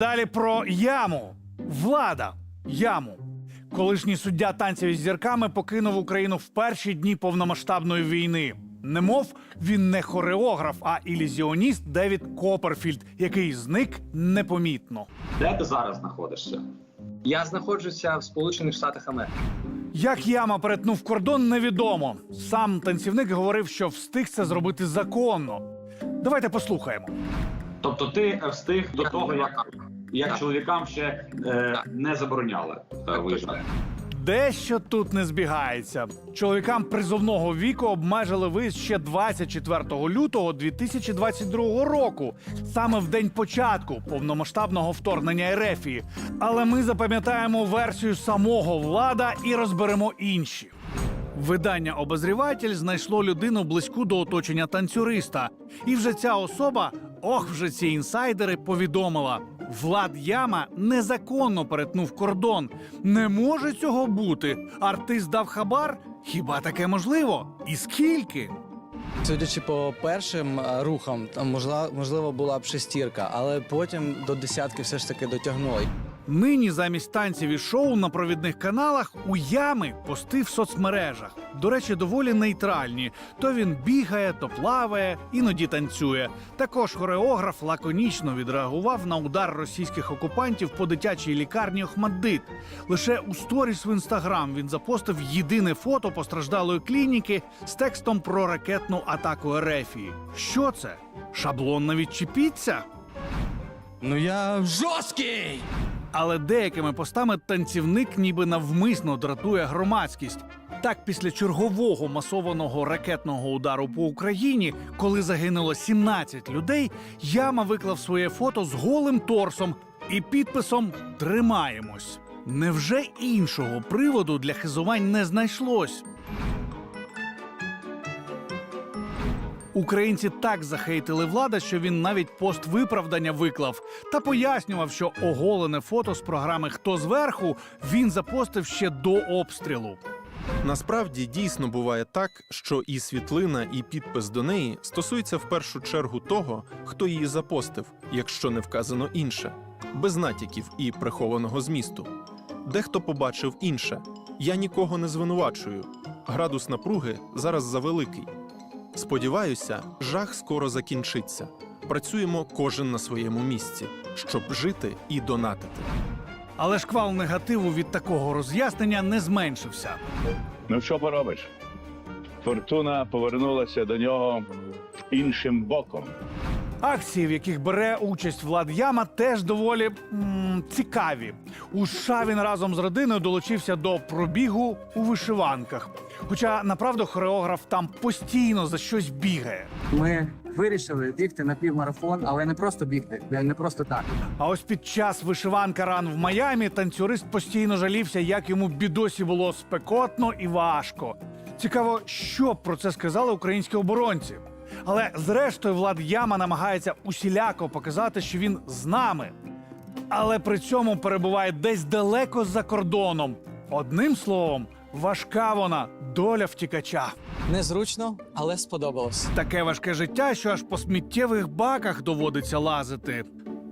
Далі про яму. Влада. Яму. Колишній суддя танців із зірками покинув Україну в перші дні повномасштабної війни. Немов він не хореограф, а ілюзіоніст Девід Копперфільд, який зник непомітно. Де ти зараз знаходишся? Я знаходжуся в Сполучених Штатах Америки. Як яма перетнув кордон, невідомо. Сам танцівник говорив, що встиг це зробити законно. Давайте послухаємо. Тобто ти е, встиг до того, як, як Так. чоловікам ще е, не забороняли е, Так, виїжджати. Дещо тут не збігається. Чоловікам призовного віку обмежили виїзд ще 24 лютого 2022 року, саме в день початку повномасштабного вторгнення Ерефії. Але ми запам'ятаємо версію самого влада і розберемо інші. Видання Обозріватель знайшло людину близьку до оточення танцюриста. І вже ця особа, ох, вже ці інсайдери, повідомила: Влад Яма незаконно перетнув кордон. Не може цього бути. Артист дав хабар? Хіба таке можливо? І скільки? Судячи по першим е, рухам, там можла- можливо була б шестірка, але потім до десятки все ж таки дотягнули. Нині замість танців і шоу на провідних каналах у ями пости в соцмережах. До речі, доволі нейтральні. То він бігає, то плаває, іноді танцює. Також хореограф лаконічно відреагував на удар російських окупантів по дитячій лікарні Охмаддит. Лише у сторіс в інстаграм він запостив єдине фото постраждалої клініки з текстом про ракетну атаку Ерефії. Що це? Шаблонна відчепіться? Ну я жорсткий! Але деякими постами танцівник ніби навмисно дратує громадськість. Так, після чергового масованого ракетного удару по Україні, коли загинуло 17 людей, яма виклав своє фото з голим торсом і підписом Тримаємось. Невже іншого приводу для хизувань не знайшлось? Українці так захейтили влада, що він навіть пост виправдання виклав та пояснював, що оголене фото з програми Хто зверху він запостив ще до обстрілу. Насправді дійсно буває так, що і світлина, і підпис до неї стосуються в першу чергу того, хто її запостив, якщо не вказано інше, без натяків і прихованого змісту. Дехто побачив інше. Я нікого не звинувачую. Градус напруги зараз завеликий. Сподіваюся, жах скоро закінчиться. Працюємо кожен на своєму місці, щоб жити і донатити. Але шквал негативу від такого роз'яснення не зменшився. Ну що поробиш? Фортуна повернулася до нього іншим боком. Акції, в яких бере участь Влад Яма, теж доволі м, цікаві. У США він разом з родиною долучився до пробігу у вишиванках. Хоча направду хореограф там постійно за щось бігає. Ми вирішили бігти на півмарафон, але не просто бігти, не просто так. А ось під час вишиванка ран в Майамі танцюрист постійно жалівся, як йому бідосі було спекотно і важко. Цікаво, що про це сказали українські оборонці. Але зрештою Влад Яма намагається усіляко показати, що він з нами. Але при цьому перебуває десь далеко за кордоном. Одним словом, важка вона доля втікача. Незручно, але сподобалось. Таке важке життя, що аж по сміттєвих баках доводиться лазити.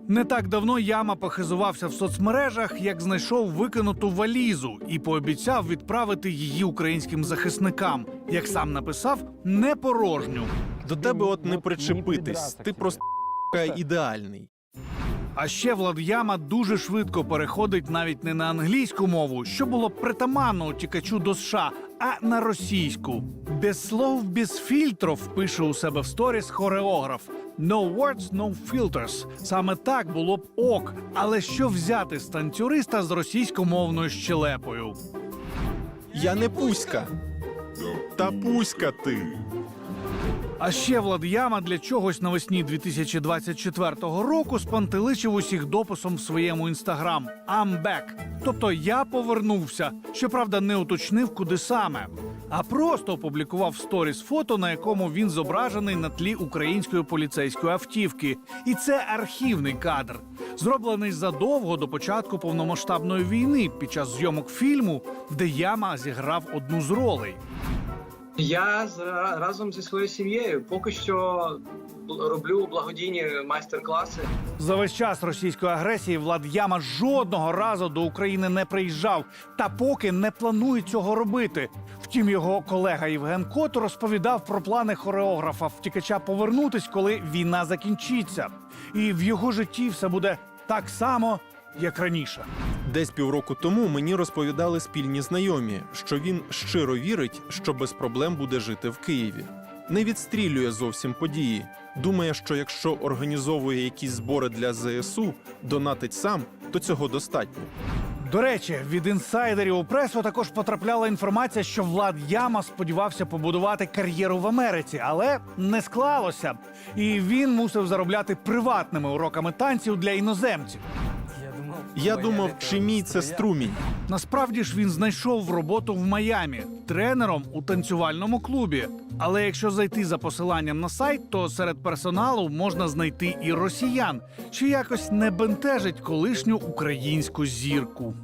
Не так давно яма похизувався в соцмережах, як знайшов викинуту валізу і пообіцяв відправити її українським захисникам. Як сам написав, не порожню. До тебе от не причепитись, ти просто ідеальний. А ще Влад Яма дуже швидко переходить навіть не на англійську мову, що було притаманно утікачу до США, а на російську. Без слов, без фільтрів пише у себе в сторіс хореограф. No words, no filters. Саме так було б ок. Але що взяти з танцюриста з російськомовною щелепою? Я не пуська. Та пуська ти. А ще Влад Яма для чогось навесні 2024 року спантеличив усіх дописом в своєму інстаграм «I'm back». Тобто я повернувся. Щоправда, не уточнив, куди саме. А просто опублікував сторіс фото, на якому він зображений на тлі української поліцейської автівки. І це архівний кадр, зроблений задовго до початку повномасштабної війни під час зйомок фільму, де Яма зіграв одну з ролей. Я з, разом зі своєю сім'єю поки що роблю благодійні майстер-класи. За весь час російської агресії Влад Яма жодного разу до України не приїжджав та поки не планує цього робити. Втім, його колега Євген Кот розповідав про плани хореографа втікача повернутись, коли війна закінчиться, і в його житті все буде так само, як раніше. Десь півроку тому мені розповідали спільні знайомі, що він щиро вірить, що без проблем буде жити в Києві. Не відстрілює зовсім події. Думає, що якщо організовує якісь збори для ЗСУ, донатить сам, то цього достатньо. До речі, від інсайдерів у пресу також потрапляла інформація, що Влад Яма сподівався побудувати кар'єру в Америці, але не склалося. І він мусив заробляти приватними уроками танців для іноземців. Я думав, чи мій це струмінь. Насправді ж він знайшов роботу в Майамі тренером у танцювальному клубі. Але якщо зайти за посиланням на сайт, то серед персоналу можна знайти і росіян, що якось не бентежить колишню українську зірку.